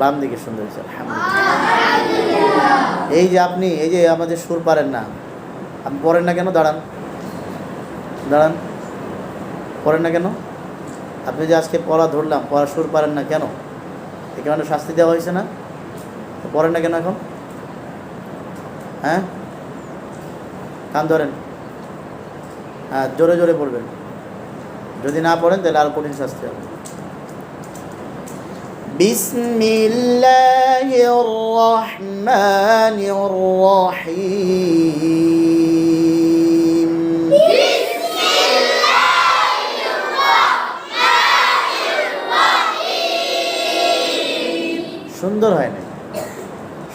বাম দিকে সুন্দর হয়েছে, আলহামদুলিল্লাহ। এই যে আপনি, এই যে আমাদের সুর পারেন না, আপনি পড়েন না কেন? দাঁড়ান। দাঁড়ান। পড়েন না কেন? আপনি যে আজকে পড়া ধরলাম, পড়া সুর পারেন না কেন? এ কারণে শাস্তি দেওয়া হয়েছে না? পড়েন না কেন এখন? হ্যাঁ? কান ধরেন। হ্যাঁ জোরে জোরে পড়বেন যদি না পড়েন, তাহলে আরও কঠিন শাস্তি হবে। بسم الله الرحمن الرحيم সুন্দর হয় না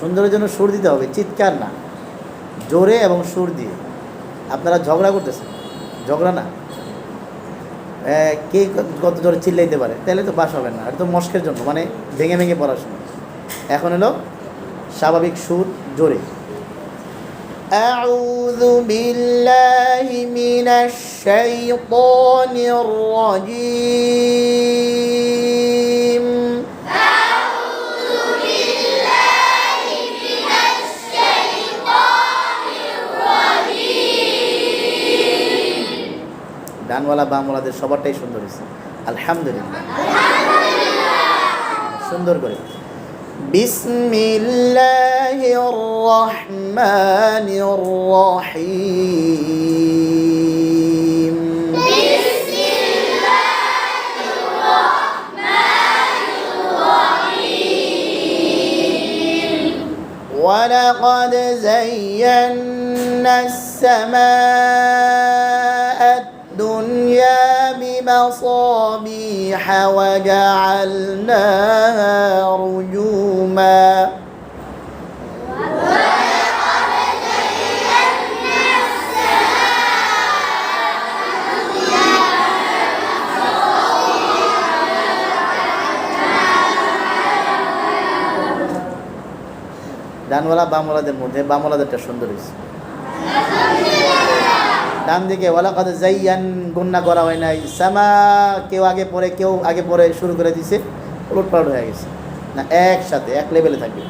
সুন্দরের জন্য সুর দিতে হবে চিৎকার না জোরে এবং সুর দিয়ে আপনারা ঝগড়া করতেছেন ঝগড়া না এ, কে কত- কত জোরে চিল্লাইতে পারে তাহলে তো বাস হবে না এটা তো মস্কের জন্য মানে ভেঙে ভেঙে পড়াশোনা এখন হলো স্বাভাবিক সুর জোরে أعوذ بالله من الشيطان الرجيم ডানওয়ালা বামওয়ালাদের সবারটাই সুন্দর হয়েছে আলহামদুলিল্লাহ সুন্দর করে বিসমিল্লাহির রহমানির রহিম ولقد زينا السماء الدنيا بمصابيح وجعلناها رجوما ডানওয়ালা বামওয়ালাদের মধ্যে বামওয়ালাদেরটা সুন্দর হয়েছে ডান দিকে ওয়ালা কাদ জাইয়ান গুন্না করা হয় নাই সামা কেউ আগে পরে কেউ আগে পরে শুরু করে দিছে উলটপালট হয়ে গেছে না একসাথে এক লেভেলে থাকবে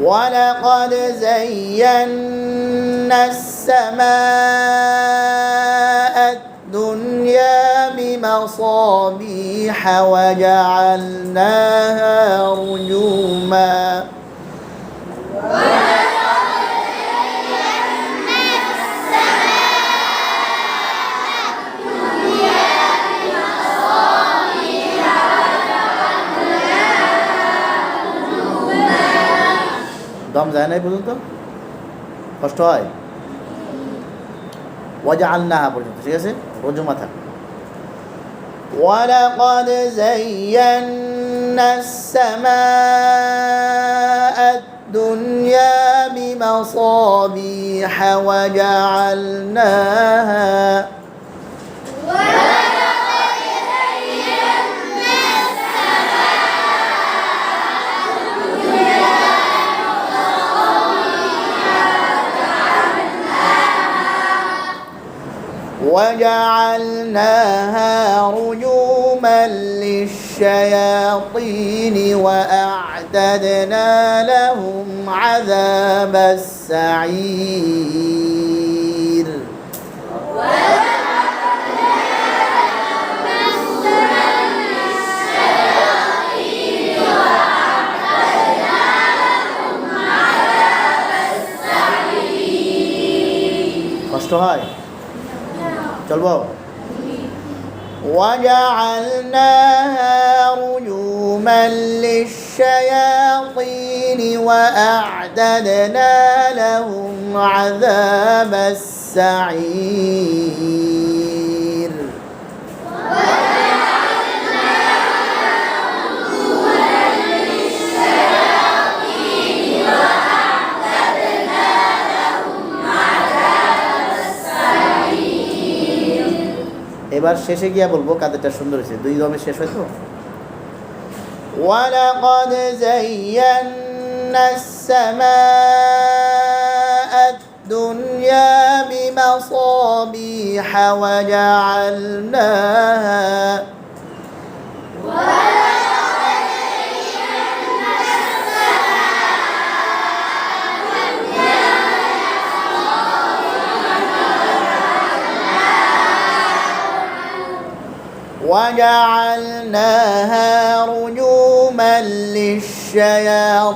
ولقد زينا السماء الدنيا بمصابيح وجعلناها رجوما দম যায় নাই পর্যন্ত কষ্ট হয় ওয়াজা আল্লাহা পর্যন্ত ঠিক আছে রোজু মাথা ولقد زينا السماء الدنيا بمصابيح وجعلناها وجعلناها رجوما للشياطين وأعتدنا لهم عذاب السعير কষ্ট হয় چلو وجعلناها رجوما للشياطين وأعددنا لهم عذاب السعير. এবার শেষে গিয়া বলবো কাদেরটা সুন্দর হয়েছে দুই দমে শেষ হয়তো ولقد زينا السماء الدنيا بمصابيح وجعلناها وجعلناها رجوما للشياطين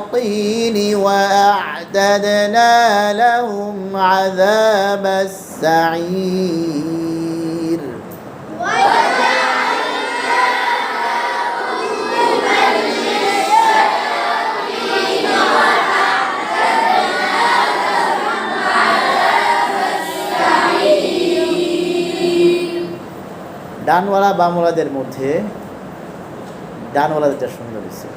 وأعتدنا لهم عذاب السعير. ডানওয়ালা বামওয়ালাদের মধ্যে ডানওয়ালাদেরটা সুন্দর হয়েছে।